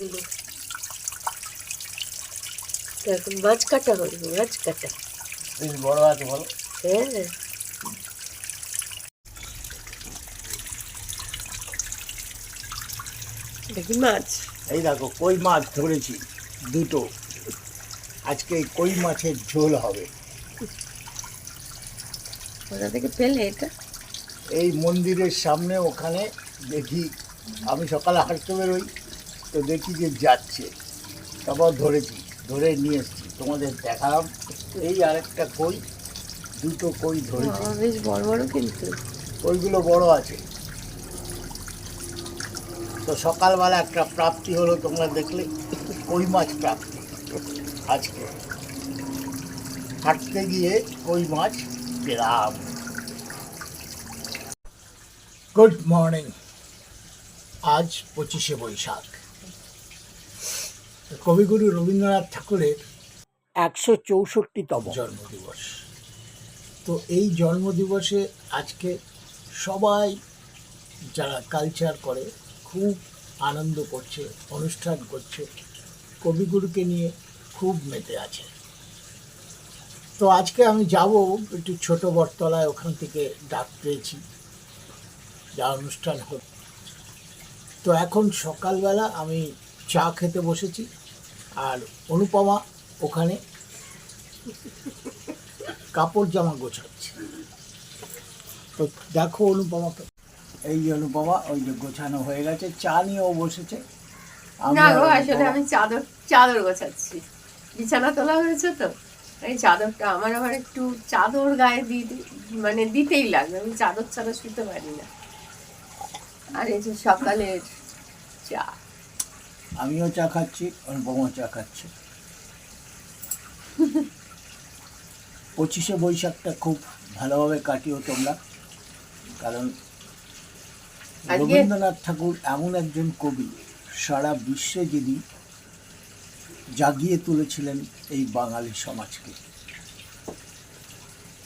দিল। এখন মাছ কাটা মাছ কাটা। বেশ বড় আছে বলো। হ্যাঁ। দেখি মাছ? এই দেখো কই মাছ ধরেছি দুটো। আজকে কই মাছের ঝোল হবে। কোথা থেকে পেলে এটা? এই মন্দিরের সামনে ওখানে দেখি আমি সকালে হাঁটতে বেরোই। তো দেখি যে যাচ্ছে। তারপর ধরেছি ধরে নিয়ে এসেছি। তোমাদের দেখালাম। এই আরেকটা কই দুটো কই ধরে বেশ বড় বড় কিন্তু। কইগুলো বড় আছে। তো সকালবেলা একটা প্রাপ্তি হলো তোমরা দেখলে কই মাছ প্রাপ্তি। আজকে। হাঁটতে গিয়ে কই মাছ পেলাম। গুড মর্নিং আজ পঁচিশে বৈশাখ। কবিগুরু রবীন্দ্রনাথ ঠাকুরের একশো চৌষট্টিতম। জন্মদিবস। তো এই জন্মদিবসে আজকে সবাই যারা কালচার করে খুব আনন্দ করছে অনুষ্ঠান করছে কবিগুরুকে নিয়ে খুব মেতে আছে। তো আজকে আমি যাব একটু ছোট বটতলায় ওখান থেকে ডাক পেয়েছি যা অনুষ্ঠান হোক। তো এখন সকালবেলা আমি চা খেতে বসেছি আর অনুপমা ওখানে কাপড় জামা গোছাচ্ছে। তো দেখো অনুপমাকে এই যে অনুপমা ওই যে গোছানো হয়ে গেছে চা নিয়েও বসেছে। আমি না গো আসলে আমি চাদর চাদর গোছাচ্ছি। বিছানা তোলা হয়েছে তো এই চাদরটা আমার আবার একটু চাদর গায়ে দিতে মানে দিতেই লাগবে আমি চাদর ছাড়া শুতে পারি না। আর এই যে সকালের চা। আমিও চা খাচ্ছি অনুপমা চা খাচ্ছে। পঁচিশে বৈশাখটা খুব ভালোভাবে কাটিও তোমরা কারণ রবীন্দ্রনাথ ঠাকুর এমন একজন কবি সারা বিশ্বে যিনি জাগিয়ে তুলেছিলেন এই বাঙালি সমাজকে।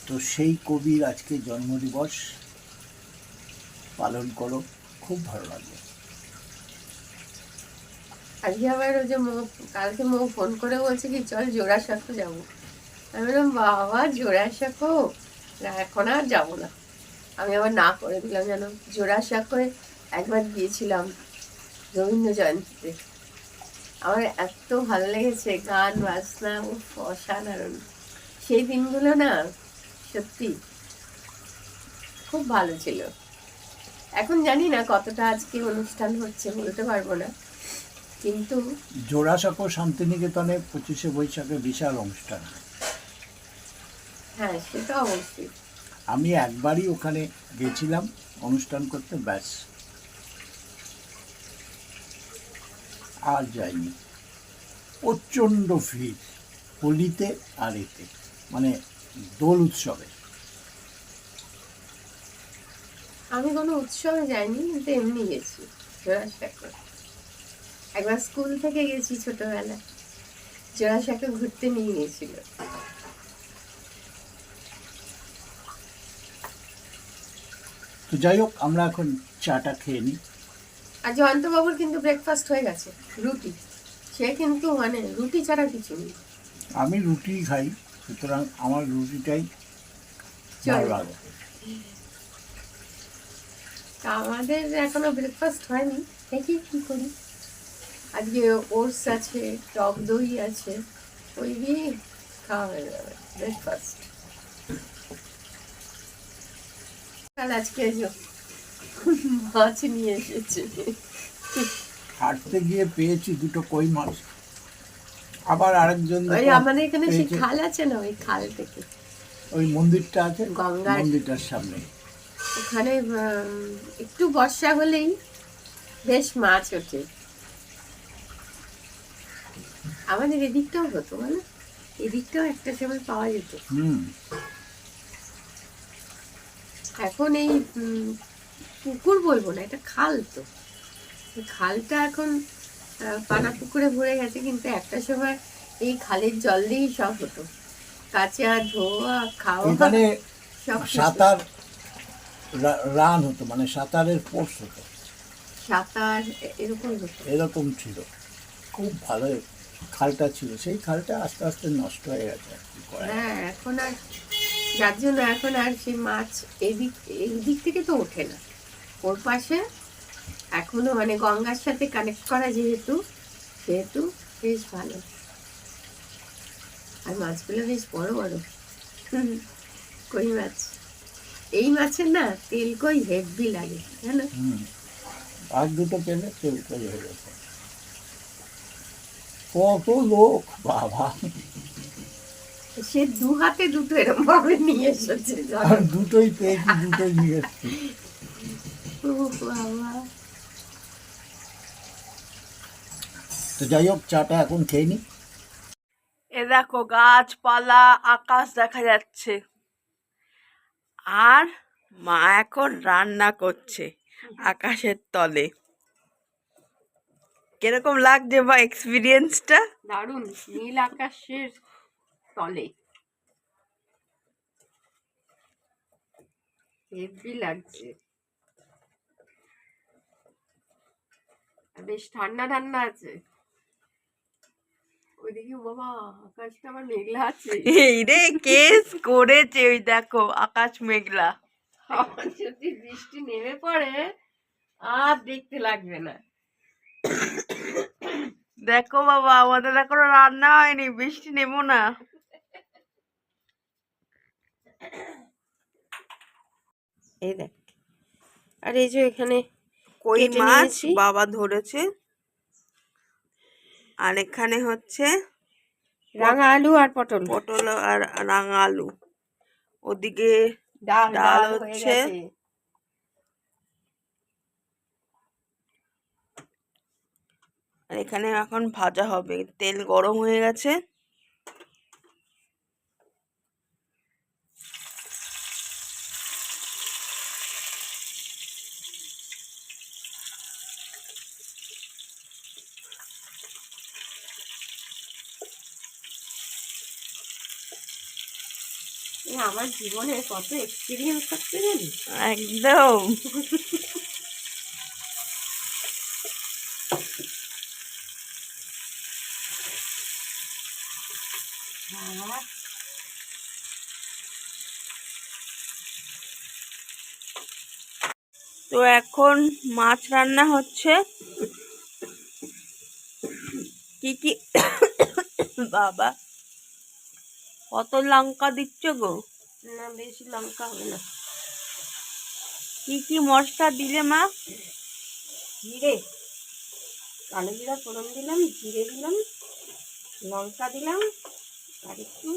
তো সেই কবির আজকে জন্মদিবস পালন করো খুব ভালো লাগবে। আজকে আবার ওই যে মৌ, কালকে মৌ ফোন করে বলছে কি, চল জোড়াসাঁকো যাব। আমি বললাম, বাবা জোড়াসাঁকো এখন আর যাব না। আমি আবার না করে দিলাম যেন জোড়াসাঁকোয় একবার গিয়েছিলাম রবীন্দ্র জয়ন্তীতে। আমার এত ভালো লেগেছে, গান, বাজনা ও অসাধারণ। সেই দিনগুলো না, সত্যি খুব ভালো ছিল। এখন জানি না কতটা আজকে অনুষ্ঠান হচ্ছে, বলতে পারব না। কিন্তু জোড়াসাঁকো শান্তিনিকেতনে পঁচিশে বৈশাখে বিশাল অনুষ্ঠান। হ্যাঁ সেটা অবশ্যই। আমি একবারই ওখানে গেছিলাম অনুষ্ঠান করতে ব্যাস। আর যাইনি। প্রচণ্ড ভিড় হোলিতে আর এতে মানে দোল উৎসবে। আমি কোনো উৎসবে যাইনি কিন্তু এমনি গেছি জোড়াসাঁকো। একবার স্কুল থেকে গেছি ছোটবেলায়। জোড়াসাঁকো ঘুরতে নিয়ে গেছিল। তো যাই হোক আমরা এখন চাটা খেয়ে নিই। আর জয়ন্তবাবুর কিন্তু ব্রেকফাস্ট হয়ে গেছে রুটি। সে কিন্তু মানে রুটি ছাড়া কিছু নেই। আমি রুটি খাই সুতরাং আমার রুটিটাই ভালো লাগে। আমাদের এখনও ব্রেকফাস্ট হয়নি দেখি কি করি। আজকে ওটস আছে টক দই আছে ওই দিয়ে খাওয়া হয়ে যাবে ব্রেকফাস্ট কাল আজকে মাছ নিয়ে এসেছে। হাঁটতে গিয়ে পেয়েছি দুটো কই মাছ। আবার আরেকজন ওই আমাদের এখানে সেই খাল আছে না ওই খাল থেকে। ওই মন্দিরটা আছে গঙ্গার- মন্দিরটার সামনে। ওখানে একটু বর্ষা হলেই বেশ মাছ ওঠে। আমাদের এদিকটাও হতো মানে এদিকটাও একটা সময় পাওয়া যেত। হুম। এখন এই পুকুর বলব না এটা খাল তো। খালটা এখন পানা পুকুরে ভরে গেছে কিন্তু একটা সময় এই খালের জল দিয়েই সব হতো। কাঁচা ধোয়া খাওয়া সব সাঁতার রান হতো মানে সাঁতারের কোর্স হতো। সাঁতার এরকম হতো। এরকম ছিল। খুব ভালো খালটা ছিল সেই খালটা আস্তে আস্তে নষ্ট হয়ে গেছে যাবে। হ্যাঁ এখন আর যার জন্য এখন আর সেই মাছ এদিক এই দিক থেকে তো ওঠে না। ওর পাশে এখনও মানে গঙ্গার সাথে কানেক্ট করা যেহেতু সেহেতু বেশ ভালো। আর মাছগুলো বেশ বড় বড়। কই মাছ? এই মাছের না তেল কই হেভি লাগে জানো? আর দুটো পেলে তেল কই হয়ে গেছে কত লোক বাবা। সে দু হাতে দুটো এরকম ভাবে নিয়ে এসেছে দুটোই পেয়েছি দুটোই নিয়ে এসছি। তো যাই হোক চাটা এখন খেয়ে নি। এ দেখো গাছপালা আকাশ দেখা যাচ্ছে। আর মা এখন রান্না করছে আকাশের তলে। কীরকম লাগছে বা এক্সপিরিয়েন্সটা দারুণ নীল আকাশের তলে। হেভি লাগছে। বেশ ঠান্ডা ঠান্ডা আছে। ওইদিকে বাবা আকাশটা আবার মেঘলা আছে। এই রে কেস করেছে ওই দেখো আকাশ মেঘলা। যদি বৃষ্টি নেমে পড়ে আর দেখতে লাগবে না। দেখো বাবা আমাদের এখনও রান্না হয়নি বৃষ্টি নেব না। এই দেখ। আর এই যে এখানে কই মাছ বাবা ধরেছে। আর এখানে হচ্ছে রাঙা আলু আর পটল। পটল আর রাঙা আলু। ওদিকে ডাল ডাল ডাল হচ্ছে। আর এখানে এখন ভাজা হবে। তেল গরম হয়ে গেছে। আমার জীবনে কত এক্সপিরিয়েন্স থাকতে জানি একদম। তো এখন মাছ রান্না হচ্ছে। কি কি বাবা কত লঙ্কা দিচ্ছ গো? না বেশি লঙ্কা হবে না। কি কি মশলা দিলে মা? জিরে। কালো জিরা ফোড়ন দিলাম জিরে দিলাম লঙ্কা দিলাম আর একটু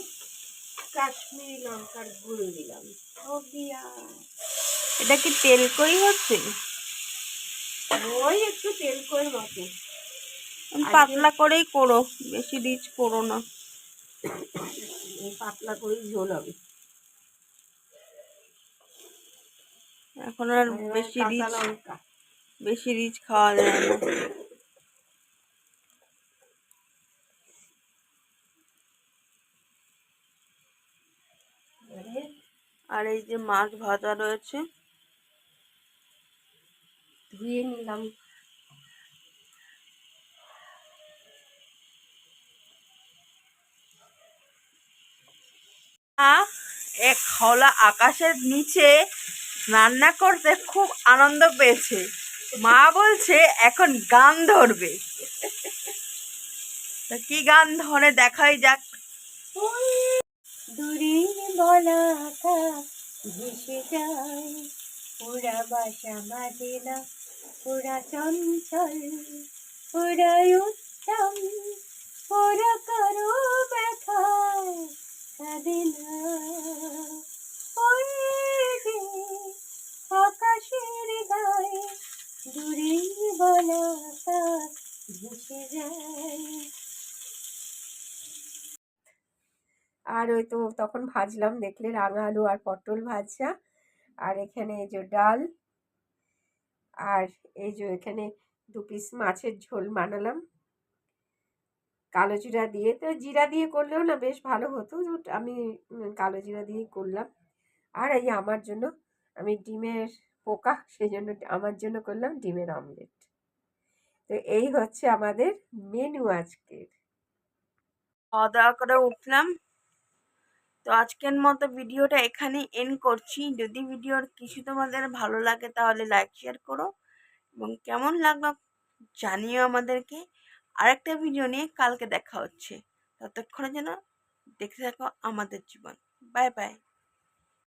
কাশ্মীরি লঙ্কার গুঁড়ো দিলাম। এটা কি তেল কই হচ্ছে? ওই একটু তেল করে মতো। পাতলা করেই করো বেশি রিচ করো না। পাতলা করে ঝোল হবে। এখন আর বেশি রিচ বেশি রিচ খাওয়া যায় না। আর এই যে মাছ ভাজা রয়েছে, ধুয়ে নিলাম। এক খোলা আকাশের নিচে রান্না করতে খুব আনন্দ পেয়েছে। মা বলছে, এখন গান ধরবে। কি গান ধরে দেখাই যাক। দূরের বলা আকাশ ভেসে যায়। ওরা বাসা বাঁধে না, ওরা চঞ্চল ওরা উত্তম। ওরা কারও ব্যথা কাঁদে না। আকাশের গায়ে দূরের বলা ভেসে যায়। আর ওই তো তখন ভাজলাম দেখলে রাঙা আলু আর পটল ভাজা। আর এখানে এই যে ডাল। আর এই যে এখানে দু পিস মাছের ঝোল বানালাম। কালো জিরা দিয়ে, তো জিরা দিয়ে করলেও না বেশ ভালো হতো আমি কালো জিরা দিয়েই করলাম। আর এই আমার জন্য, আমি ডিমের পোকা, সেই জন্য আমার জন্য করলাম ডিমের অমলেট। তো এই হচ্ছে আমাদের মেনু আজকের। খাওয়া দাওয়া করে উঠলাম। তো আজকের মতো ভিডিওটা এখানে এন্ড করছি। যদি ভিডিওর কিছু তোমাদের ভালো লাগে তাহলে লাইক শেয়ার করো এবং কেমন লাগল জানিও আমাদেরকে। আরেকটা ভিডিও নিয়ে কালকে দেখা হচ্ছে। ততক্ষণে যেন দেখে থাকো আমাদের জীবন। Bye bye